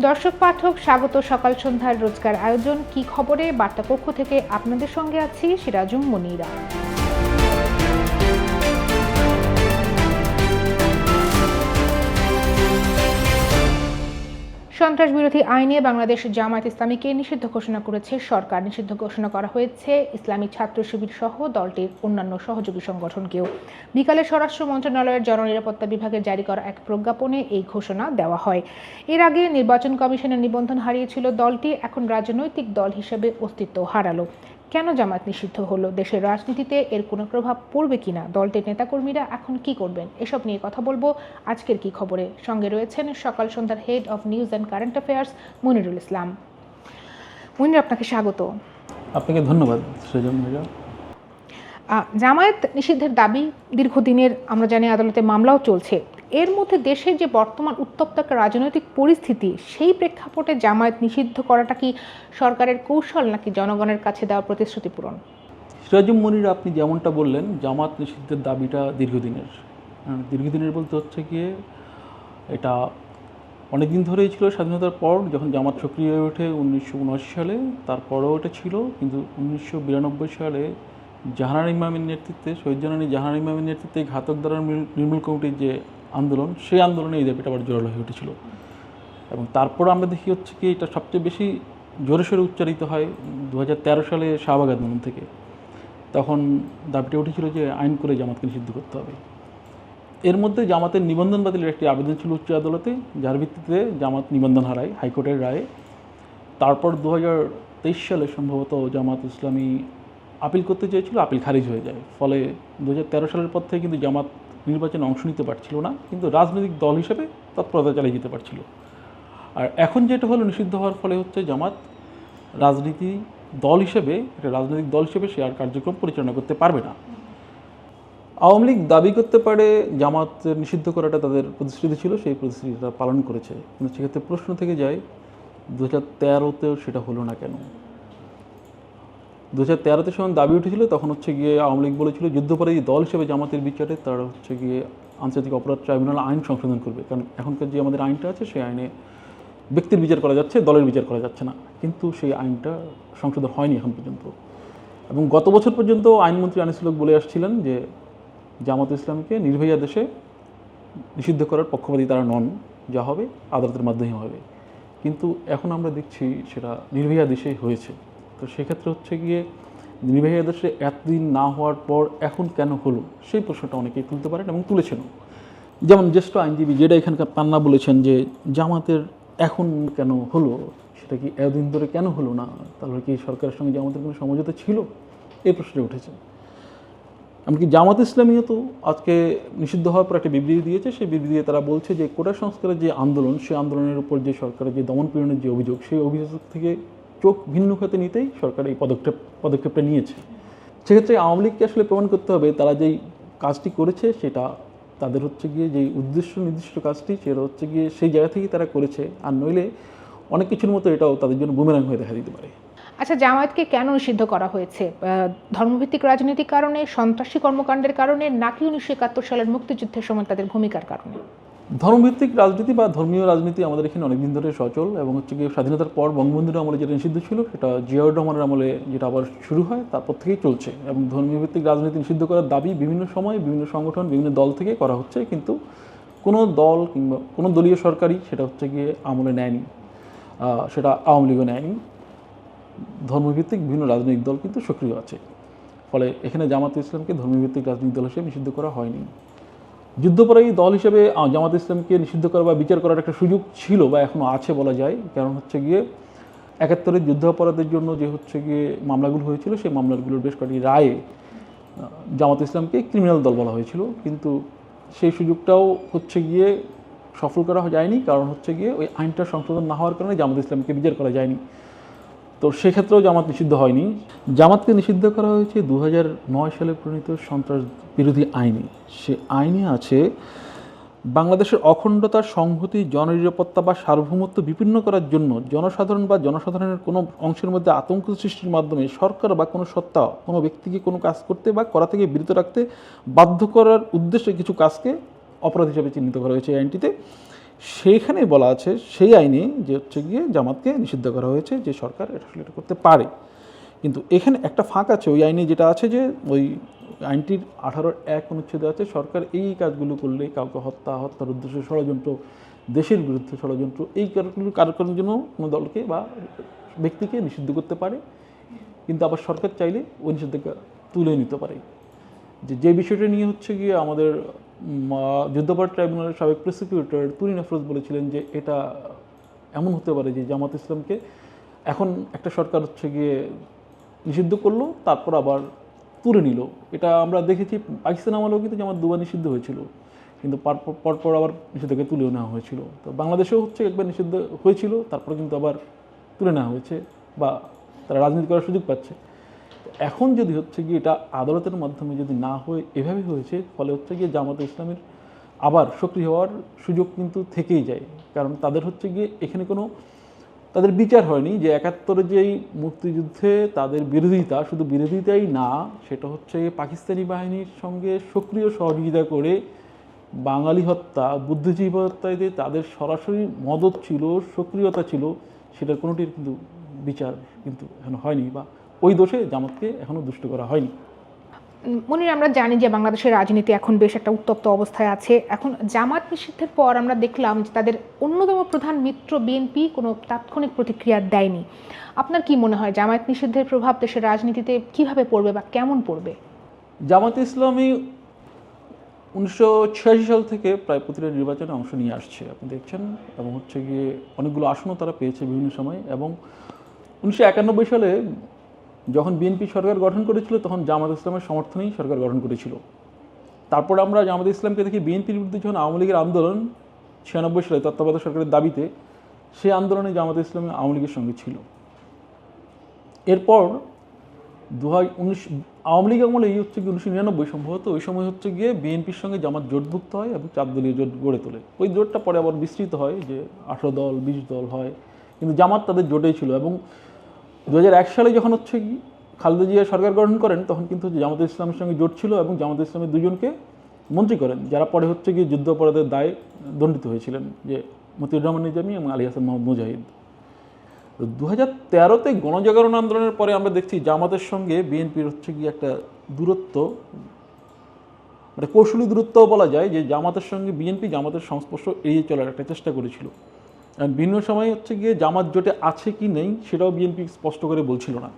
দর্শক পাঠক, স্বাগত সকাল সন্ধ্যার রোজগার আয়োজন। কি খবরে? বার্তা পক্ষ থেকে আপনাদের সঙ্গে আছি সিরাজুম মনিরা। সন্ত্রাস বিরোধী আইনে বাংলাদেশ জামায়াত ইসলামীকে নিষিদ্ধ ঘোষণা করেছে সরকার। নিষিদ্ধ ঘোষণা করা হয়েছে ইসলামী ছাত্র শিবির সহ দলটির অন্যান্য সহযোগী সংগঠনকেও। বিকালে স্বরাষ্ট্র মন্ত্রণালয়ের জননিরাপত্তা বিভাগে জারি করা এক প্রজ্ঞাপনে এই ঘোষণা দেওয়া হয়। এর আগে নির্বাচন কমিশনের নিবন্ধন হারিয়েছিল দলটি, এখন রাজনৈতিক দল হিসেবে অস্তিত্ব হারালো। কেন জামাত নিষিদ্ধ হলো? দেশের রাজনীতিতে এর কোনো প্রভাব পড়বে কিনা? দলটির নেতাকর্মীরা এখন কি করবেন? এসব নিয়ে কথা বলব আজকের কি খবরে। সঙ্গে রয়েছেন সকাল সন্ধ্যার head of news and current affairs Monirul Islam. Monir আপনাকে স্বাগত। আপনাকে ধন্যবাদ সৃজন জামায়াত নিষিদ্ধের দাবি দীর্ঘদিনের আমরা জানি আদালতে মামলাও চলছে। এর মধ্যে দেশের যে বর্তমান উত্তপ্ত রাজনৈতিক পরিস্থিতি, সেই প্রেক্ষাপটে জামায়াত নিষিদ্ধ করাটা কি সরকারের কৌশল নাকি জনগণের কাছে দেওয়া প্রতিশ্রুতি পূরণ? সিরাজুম মনির, আপনি যেমনটা বললেন জামাত নিষিদ্ধের দাবিটা দীর্ঘদিনের। দীর্ঘদিনের বলতে হচ্ছে গিয়ে এটা অনেক দিন ধরেই ছিল স্বাধীনতার পর, যখন জামাত সক্রিয় হয়ে ওঠে উনিশশো উনআশি সালে, তারপরেও এটা ছিল, কিন্তু উনিশশো বিরানব্বই সালে জাহানার ইমামের নেতৃত্বে, শহীদ জানানি জাহানার ইমামের নেতৃত্বে ঘাতক দ্বারা নির্মূল কমিটির যে আন্দোলন, সেই আন্দোলনে এই দাবিটা আবার জোরালো হয়ে উঠেছিল। এবং তারপর আমরা দেখি হচ্ছে কি, এটা সবচেয়ে বেশি জোরে সোরে উচ্চারিত হয় দু হাজার তেরো সালে শাহবাগ আন্দোলন থেকে। তখন দাবিটা উঠেছিল যে আইন করে জামাতকে নিষিদ্ধ করতে হবে। এর মধ্যে জামাতের নিবন্ধন বাতিলের একটি আবেদন ছিল উচ্চ আদালতে, যার ভিত্তিতে জামাত নিবন্ধন হারায়, হাইকোর্টের রায়ে। তারপর দু হাজার তেইশ সালে সম্ভবত জামাত ইসলামী আপিল করতে চেয়েছিল, আপিল খারিজ হয়ে যায়। ফলে দু হাজার তেরো সালের পর থেকে কিন্তু জামাত নির্বাচনে অংশ নিতে পারছিল না, কিন্তু রাজনৈতিক দল হিসেবে তৎপরতা চালিয়ে যেতে পারছিল। আর এখন যেটা হলো নিষিদ্ধ হওয়ার ফলে হচ্ছে জামাত রাজনীতি দল হিসেবে, একটা রাজনৈতিক দল হিসেবে সে আর কার্যক্রম পরিচালনা করতে পারবে না। আওয়ামী লীগ দাবি করতে পারে জামাত নিষিদ্ধ করাটা তাদের প্রতিশ্রুতি ছিল, সেই প্রতিশ্রুতি তারা পালন করেছে। কিন্তু সেক্ষেত্রে প্রশ্ন থেকে যায় দু হাজার তেরোতেও সেটা হলো না কেন? দু হাজার তেরোতে যখন দাবি উঠেছিল, তখন হচ্ছে গিয়ে আওয়ামী লীগ বলেছিল যুদ্ধপরাধী দল হিসেবে জামাতের বিচারে তারা হচ্ছে গিয়ে আন্তর্জাতিক অপরাধ ট্রাইব্যুনাল আইন সংশোধন করবে। কারণ এখনকার যে আমাদের আইনটা আছে, সেই আইনে ব্যক্তির বিচার করা যাচ্ছে, দলের বিচার করা যাচ্ছে না। কিন্তু সেই আইনটা সংশোধন হয়নি এখন পর্যন্ত। এবং গত বছর পর্যন্ত আইনমন্ত্রী আনিসুল হক বলে আসছিলেন যে, জামাত ইসলামকে নির্ভয়া দেশে নিষিদ্ধ করার পক্ষপাতী তারা নন, যা হবে আদালতের মাধ্যমে হবে। কিন্তু এখন আমরা দেখছি সেটা নির্ভয়া দেশেই হয়েছে। তো সেক্ষেত্রে হচ্ছে গিয়ে নির্ভয়া দেশে এতদিন না হওয়ার পর এখন কেন হলো? সেই প্রশ্নটা অনেকেই তুলতে পারেন এবং তুলেছেনও। যেমন জ্যেষ্ঠ আইনজীবী যেটা এখানকার পান্না বলেছেন যে, জামাতের এখন কেন হলো? সেটা কি এতদিন ধরে কেন হলো না? তাহলে কি সরকারের সঙ্গে জামাতের কোনো সমঝোতা ছিল? এই প্রশ্নটা উঠেছে। এমনকি জামাত ইসলামীও তো আজকে নিষিদ্ধ হওয়ার পর একটা বিবৃতি দিয়েছে। সেই বিবৃতিতে তারা বলছে যে, কোটা সংস্কারের যে আন্দোলন সেই আন্দোলনের উপর যে সরকারের যে দমন পীড়নের যে অভিযোগ, সেই অভিযোগ থেকে চোখ ভিন্ন খাতে নিতেই সরকার এই পদক্ষেপ, পদক্ষেপটা নিয়েছে। সেক্ষেত্রে আওয়ামী লীগকে আসলে প্রমাণ করতে হবে, তারা যেই কাজটি করেছে সেটা তাদের হচ্ছে গিয়ে যেই উদ্দেশ্য নির্দিষ্ট কাজটি সেটা হচ্ছে গিয়ে সেই জায়গা থেকেই তারা করেছে। আর নইলে অনেক কিছুর মতো এটাও তাদের জন্য বুমেরাং হয়ে দেখা দিতে পারে। আচ্ছা জামায়াতকে কেন নিষিদ্ধ করা হয়েছে? ধর্মভিত্তিক রাজনীতির কারণে, সন্ত্রাসী কর্মকাণ্ডের কারণে, নাকি উনিশশো একাত্তর সালের মুক্তিযুদ্ধের সময় তাদের ভূমিকার কারণে? ধর্মভিত্তিক রাজনীতি বা ধর্মীয় রাজনীতি আমাদের এখানে অনেকদিন ধরে সচল এবং হচ্ছে গিয়ে স্বাধীনতার পর বঙ্গবন্ধুর আমলে যেটা নিষিদ্ধ ছিল, সেটা জিয়াউর রহমানের আমলে যেটা আবার শুরু হয়, তারপর থেকেই চলছে এবং ধর্মীয় ভিত্তিক রাজনীতি নিষিদ্ধ করার দাবি বিভিন্ন সময় বিভিন্ন সংগঠন, বিভিন্ন দল থেকে করা হচ্ছে, কিন্তু কোনো দল কিংবা কোনো দলীয় সরকারই সেটা হচ্ছে গিয়ে আমলে নেয়নি সেটা আওয়ামী লীগও নেয়নি। ধর্মভিত্তিক বিভিন্ন রাজনৈতিক দল কিন্তু সক্রিয় আছে, ফলে এখানে জামাত ইসলামকে ধর্মভিত্তিক রাজনৈতিক দল হিসেবে নিষিদ্ধ করা হয়নি। যুদ্ধপরাধী দল হিসেবে জামাত ইসলামকে নিষিদ্ধ করা বা বিচার করার একটা সুযোগ ছিল বা এখনও আছে বলা যায়। কারণ হচ্ছে গিয়ে একাত্তরের যুদ্ধাপরাধের জন্য যে হচ্ছে গিয়ে মামলাগুলো হয়েছিল, সেই মামলাগুলোর বেশ কয়েকটি রায়ে জামাত ইসলামকে ক্রিমিনাল দল বলা হয়েছিল। কিন্তু সেই সুযোগটাও হচ্ছে গিয়ে সফল করা যায়নি। কারণ হচ্ছে গিয়ে ওই আইনটা সংশোধন না হওয়ার কারণে জামাত ইসলামকে বিচার করা যায়নি। তো সেক্ষেত্রেও জামাত নিষিদ্ধ হয়নি। জামাতকে নিষিদ্ধ করা হয়েছে দু সালে প্রণীত সন্ত্রাস বিরোধী আইনে। সে আইনে আছে, বাংলাদেশের অখণ্ডতা, সংহতি, জননিরাপত্তা বা সার্বভৌমত্ব বিপন্ন করার জন্য জনসাধারণ বা জনসাধারণের কোনো অংশের মধ্যে আতঙ্ক সৃষ্টির মাধ্যমে সরকার বা কোনো সত্তা, কোনো ব্যক্তিকে কোনো কাজ করতে বা করা থেকে বিরত রাখতে বাধ্য করার উদ্দেশ্যে কিছু কাজকে অপরাধ হিসেবে চিহ্নিত করা হয়েছে এই আইনটিতে। সেইখানে বলা আছে, সেই আইনে যে হচ্ছে গিয়ে জামাতকে নিষিদ্ধ করা হয়েছে, যে সরকার এটা এটা করতে পারে। কিন্তু এখানে একটা ফাঁক আছে, ওই আইনে যেটা আছে যে ওই আইনটির আঠারোর এক অনুচ্ছেদে আছে, সরকার এই কাজগুলো করলে কাউকে হত্যা, হত্যার উদ্দেশ্য ষড়যন্ত্র, দেশের বিরুদ্ধে ষড়যন্ত্র, এই কারণগুলো কার্যক্রমের জন্য কোনো দলকে বা ব্যক্তিকে নিষিদ্ধ করতে পারে। কিন্তু আবার সরকার চাইলে ওই নিষেধাজ্ঞা তুলে নিতে পারে। যে যে বিষয়টা নিয়ে হচ্ছে গিয়ে আমাদের যুদ্ধাপরাধ ট্রাইব্যুনালের সাবেক প্রসিকিউটর তুরিন আফরোজ বলেছিলেন যে এটা এমন হতে পারে যে জামাত ইসলামকে এখন একটা সরকার হচ্ছে গিয়ে নিষিদ্ধ করল, তারপর আবার তুলে নিল। এটা আমরা দেখেছি, পাকিস্তান আমলেও কিন্তু জামাত দুবার নিষিদ্ধ হয়েছিল। কিন্তু পরপর আবার নিষেধাজ্ঞা তুলেও নেওয়া হয়েছিল। তো বাংলাদেশেও হচ্ছে একবার নিষিদ্ধ হয়েছিল, তারপর কিন্তু আবার তুলে নেওয়া হয়েছে বা তারা রাজনীতি করার সুযোগ পাচ্ছে। এখন যদি হচ্ছে গিয়ে এটা আদালতের মাধ্যমে যদি না হয়ে এভাবে হয়েছে, ফলে হচ্ছে গিয়ে জামাতে ইসলামের আবার সক্রিয় হওয়ার সুযোগ কিন্তু থেকেই যায়। কারণ তাদের হচ্ছে গিয়ে এখানে কোনো তাদের বিচার হয়নি যে একাত্তরে যেই মুক্তিযুদ্ধে তাদের বিরোধিতা, শুধু বিরোধিতাই না, সেটা হচ্ছে পাকিস্তানি বাহিনীর সঙ্গে সক্রিয় সহযোগিতা করে বাঙালি হত্যা, বুদ্ধিজীবী হত্যায় তাদের সরাসরি মদত ছিল, সক্রিয়তা ছিল, সেটার কোনোটির কিন্তু বিচার কিন্তু এখন হয়নি বা ওই দোষে জামাতকে এখনও দুষ্ট করা হয়নি। মনির আমরা জানি যে বাংলাদেশের রাজনীতি এখন বেশ একটা উত্তপ্ত অবস্থায় আছে। এখন জামাত নিষিদ্ধের পর আমরা দেখলাম যে তাদের অন্যতম প্রধান মিত্র বিএনপি কোনো তাৎক্ষণিক প্রতিক্রিয়া দেয়নি। আপনার কি মনে হয় জামায়াত নিষিদ্ধের প্রভাব দেশের রাজনীতিতে কীভাবে পড়বে বা কেমন পড়বে? জামাত ইসলামী উনিশশো ছিয়াশি সাল থেকে প্রায় প্রতিটা নির্বাচনে অংশ নিয়ে আসছে। আপনি দেখছেন এবং হচ্ছে গিয়ে অনেকগুলো আসনও তারা পেয়েছে বিভিন্ন সময় এবং উনিশশো একানব্বই সালে যখন বিএনপি সরকার গঠন করেছিল, তখন জামাত ইসলামের সমর্থনেই সরকার গঠন করেছিল। তারপর আমরা জামাত ইসলামকে দেখি বিএনপির বিরুদ্ধে যখন আওয়ামী লীগের আন্দোলন ছিয়ানব্বই সালে তত্ত্বাবধায়ক সরকারের দাবিতে সেই আন্দোলনে জামাত ইসলামী আওয়ামী লীগের সঙ্গে ছিল। এরপর দু হাজার উনিশ, আওয়ামী লীগ আমলে এই হচ্ছে কি উনিশশো নিরানব্বই সম্ভবত, ওই সময় হচ্ছে গিয়ে বিএনপির সঙ্গে জামাত জোটভুক্ত হয় এবং চার দলীয় জোট গড়ে তোলে। ওই জোটটা পরে আবার বিস্তৃত হয় যে আঠারো দল, বিশ দল হয়, কিন্তু জামাত তাদের জোটেই ছিল এবং দু সালে যখন হচ্ছে কি খালেদা জিয়া সরকার গঠন করেন, তখন কিন্তু জামাত ইসলামের সঙ্গে জোট ছিল এবং জামাত ইসলামের দুজনকে মন্ত্রী করেন, যারা পরে হচ্ছে কি যুদ্ধ অপরাধের দায়ে দণ্ডিত হয়েছিলেন, যে মতিউর রহমান নিজামী এবং আলী হাসান মোহাম্মদ মুজাহিদ। দু হাজার তেরোতে গণজাগরণ আন্দোলনের পরে আমরা দেখছি জামাতের সঙ্গে বিএনপির হচ্ছে কি একটা দূরত্ব মানে কৌশলী দূরত্বও বলা যায় যে জামাতের সঙ্গে বিএনপি জামাতের সংস্পর্শ এড়িয়ে চলার একটা চেষ্টা করেছিল। ভিন্ন সময় হচ্ছে গিয়ে জামাত জোটে আছে কি নেই সেটাও বিএনপি স্পষ্ট করে বলছিল না।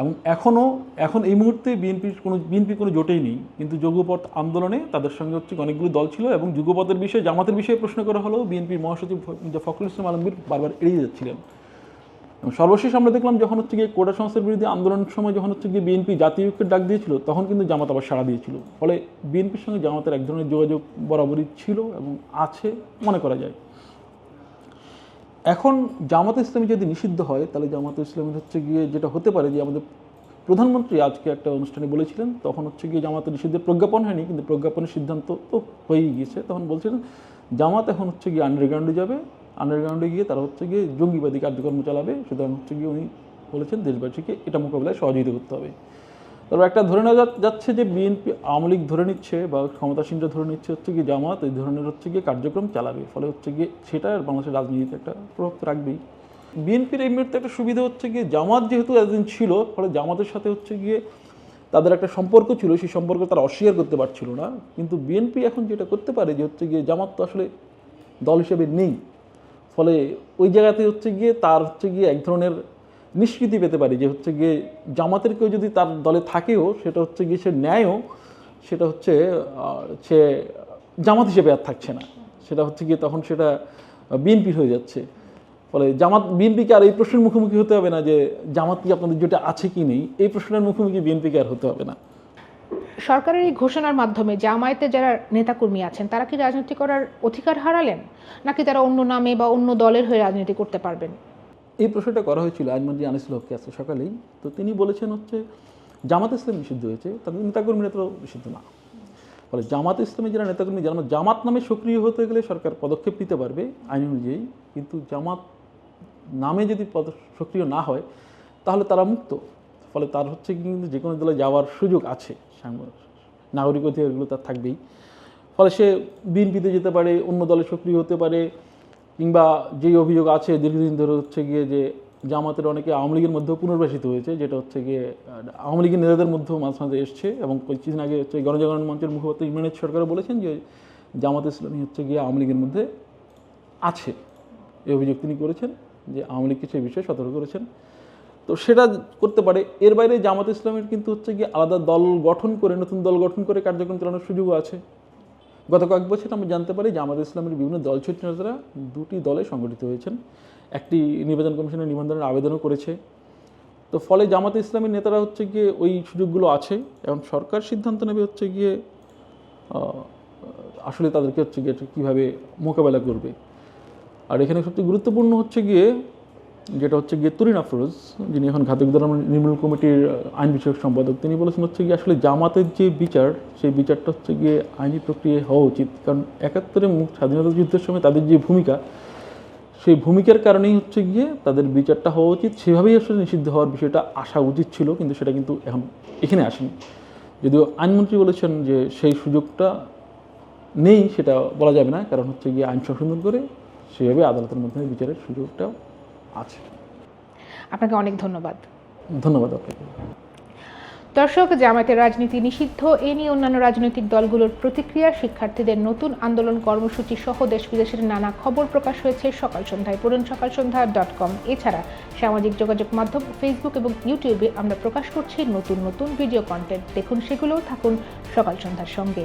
এবং এখনও এখন এই মুহূর্তে বিএনপির কোনো বিএনপি কোনো জোটেই নেই। কিন্তু যুগপথ আন্দোলনে তাদের সঙ্গে হচ্ছে অনেকগুলো দল ছিল এবং যুগপথের বিষয়ে, জামাতের বিষয়ে প্রশ্ন করা হলেও বিএনপির মহাসচিব ফখরুল ইসলাম আলমগীর বারবার এড়িয়ে যাচ্ছিলেন। সর্বশেষ আমরা দেখলাম যখন হচ্ছে গিয়ে কোটা সংস্থার বিরুদ্ধে আন্দোলনের সময় যখন হচ্ছে গিয়ে বিএনপি জাতীয় ঐক্যের ডাক দিয়েছিল, তখন কিন্তু জামাত আবার সাড়া দিয়েছিল। ফলে বিএনপির সঙ্গে জামাতের এক ধরনের যোগাযোগ বরাবরই ছিল এবং আছে, মনে করা যায়। এখন জামাত ইসলামী যদি নিষিদ্ধ হয়, তাহলে জামাত ইসলামের হচ্ছে গিয়ে যেটা হতে পারে যে আমাদের প্রধানমন্ত্রী আজকে একটা অনুষ্ঠানে বলেছিলেন, তখন হচ্ছে গিয়ে জামাত নিষিদ্ধের প্রজ্ঞাপন হয়নি, কিন্তু প্রজ্ঞাপনের সিদ্ধান্ত তো হয়েই গিয়েছে। তখন বলছিলেন, জামাত এখন হচ্ছে গিয়ে আন্ডারগ্রাউন্ডে যাবে আন্ডারগ্রাউন্ডে গিয়ে তারা হচ্ছে গিয়ে জঙ্গিবাদী কার্যক্রম চালাবে, সুতরাং হচ্ছে গিয়ে উনি বলেছেন, দেশবাসীকে এটা মোকাবিলায় সহযোগিতা করতে হবে। তবে একটা ধরে নেওয়া যাচ্ছে যে বিএনপি আওয়ামী লীগ ধরে নিচ্ছে বা ক্ষমতাসীনরা ধরে নিচ্ছে হচ্ছে গিয়ে জামাত, এই ধরনের হচ্ছে গিয়ে কার্যক্রম চালাবে। ফলে হচ্ছে গিয়ে সেটা বাংলাদেশের রাজনীতিতে একটা প্রভাব রাখবেই। বিএনপির এই মুহূর্তে একটা সুবিধা হচ্ছে গিয়ে জামাত যেহেতু এতদিন ছিল, ফলে জামাতের সাথে হচ্ছে গিয়ে তাদের একটা সম্পর্ক ছিল, সেই সম্পর্ক তারা অস্বীকার করতে পারছিল না। কিন্তু বিএনপি এখন যেটা করতে পারে যে হচ্ছে গিয়ে জামাত তো আসলে দল হিসেবে নেই। ফলে ওই জায়গাতে হচ্ছে গিয়ে তার হচ্ছে গিয়ে এক ধরনের নিষ্কৃতি পেতে পারে যে হচ্ছে গিয়ে জামাতের কেউ যদি তার দলে থাকেও, সেটা হচ্ছে গিয়ে সে ন্যায়ও, সেটা হচ্ছে সে জামাত হিসেবে আর থাকছে না। সেটা হচ্ছে গিয়ে তখন সেটা বিএনপির হয়ে যাচ্ছে। ফলে জামাত, বিএনপিকে আর এই প্রশ্নের মুখোমুখি হতে হবে না যে জামাত কি আপনাদের জোটে আছে কি নেই, এই প্রশ্নের মুখোমুখি বিএনপিকে আর হতে হবে না। সরকারের এই ঘোষণার মাধ্যমে জামায়াতে যারা নেতাকর্মী আছেন, তারা কি রাজনীতি করার অধিকার হারালেন? নাকি তারা অন্য নামে বা অন্য দলের হয়ে রাজনীতি করতে পারবেন? প্রশ্নটা করা হয়েছিল আইনমন্ত্রী আনিসুল হককে আছে সকালেই। তো তিনি বলেছেন হচ্ছে, জামাত ইসলাম নিষিদ্ধ হয়েছে তাদের নেতাকর্মীরা তো নিষিদ্ধ না। ফলে জামাত ইসলামী যারা নেতাকর্মী, যারা জামাত নামে সক্রিয় হতে গেলে সরকার পদক্ষেপ নিতে পারবে আইন অনুযায়ী, কিন্তু জামাত নামে যদি পদ সক্রিয় না হয়, তাহলে তারা মুক্ত। ফলে তার হচ্ছে কিন্তু যে কোনো দলে যাওয়ার সুযোগ আছে নাগরিক অধিকারগুলো তার থাকবেই। ফলে সে বিএনপিতে যেতে পারে, অন্য দলে সক্রিয় হতে পারে কিংবা যেই অভিযোগ আছে দীর্ঘদিন ধরে হচ্ছে গিয়ে যে জামাতের অনেকে আওয়ামী লীগের মধ্যেও পুনর্বাসিত হয়েছে, যেটা হচ্ছে গিয়ে আওয়ামী লীগের নেতাদের মধ্যেও মাঝে মাঝে এসছে এবং কিছুদিন আগে হচ্ছে গণজাগরণ মঞ্চের মুখপাত্র ইমরানের সরকারও বলেছেন যে জামাত ইসলামী হচ্ছে গিয়ে আওয়ামী লীগের মধ্যে আছে। এই অভিযোগ তিনি করেছেন যে আওয়ামী লীগকে সেই বিষয়ে সতর্ক করেছেন। তো সেটা করতে পারে। এর বাইরে জামাত ইসলামের কিন্তু হচ্ছে গিয়ে আলাদা দল গঠন করে, নতুন দল গঠন করে কার্যক্রম চালানোর সুযোগও আছে। গত কয়েক বছর আমরা জানতে পারি জামাত ইসলামের বিভিন্ন দল নেতারা দুটি দলে সংগঠিত হয়েছেন। একটি নির্বাচন কমিশনের নিবন্ধনের আবেদনও করেছে। তো ফলে জামাত ইসলামের নেতারা হচ্ছে গিয়ে ওই সুযোগগুলো আছে এবং সরকার সিদ্ধান্ত নেবে হচ্ছে গিয়ে আসলে তাদেরকে হচ্ছে গিয়ে কীভাবে মোকাবেলা করবে। আর এখানে সবচেয়ে গুরুত্বপূর্ণ হচ্ছে গিয়ে যেটা হচ্ছে গিয়ে তুরিন আফরোজ, যিনি এখন ঘাতক দল নির্মূল কমিটির আইন বিষয়ক সম্পাদক, তিনি বলেছেন হচ্ছে গিয়ে আসলে জামাতের যে বিচার, সেই বিচারটা হচ্ছে গিয়ে আইনি প্রক্রিয়ায় হওয়া উচিত। কারণ একাত্তরে মুখ স্বাধীনতা যুদ্ধের সময় তাদের যে ভূমিকা, সেই ভূমিকার কারণেই হচ্ছে গিয়ে তাদের বিচারটা হওয়া উচিত। সেভাবেই আসলে নিষিদ্ধ হওয়ার বিষয়টা আসা উচিত ছিল, কিন্তু সেটা কিন্তু এখন এখানে আসেনি। যদিও আইনমন্ত্রী বলেছেন যে সেই সুযোগটা নেই, সেটা বলা যাবে না, কারণ হচ্ছে গিয়ে আইন সংশোধন করে সেভাবে আদালতের মাধ্যমে বিচারের সুযোগটা আছে। আপনাকে অনেক ধন্যবাদ। ধন্যবাদ আপনাকে। দর্শক জামায়াতের রাজনীতি নিষিদ্ধ। এ নিয়ে অন্যান্য রাজনৈতিক দলগুলোর প্রতিক্রিয়া শিক্ষার্থীদের নতুন আন্দোলন কর্মসূচি সহ দেশ বিদেশের নানা খবর প্রকাশ হয়েছে সকাল সন্ধ্যায়। পড়ুন সকাল সন্ধ্যা ডট কম। এছাড়া সামাজিক যোগাযোগ মাধ্যম ফেসবুক এবং ইউটিউবে আমরা প্রকাশ করছি নতুন নতুন ভিডিও কন্টেন্ট দেখুন সেগুলোও থাকুন সকাল সন্ধ্যার সঙ্গে।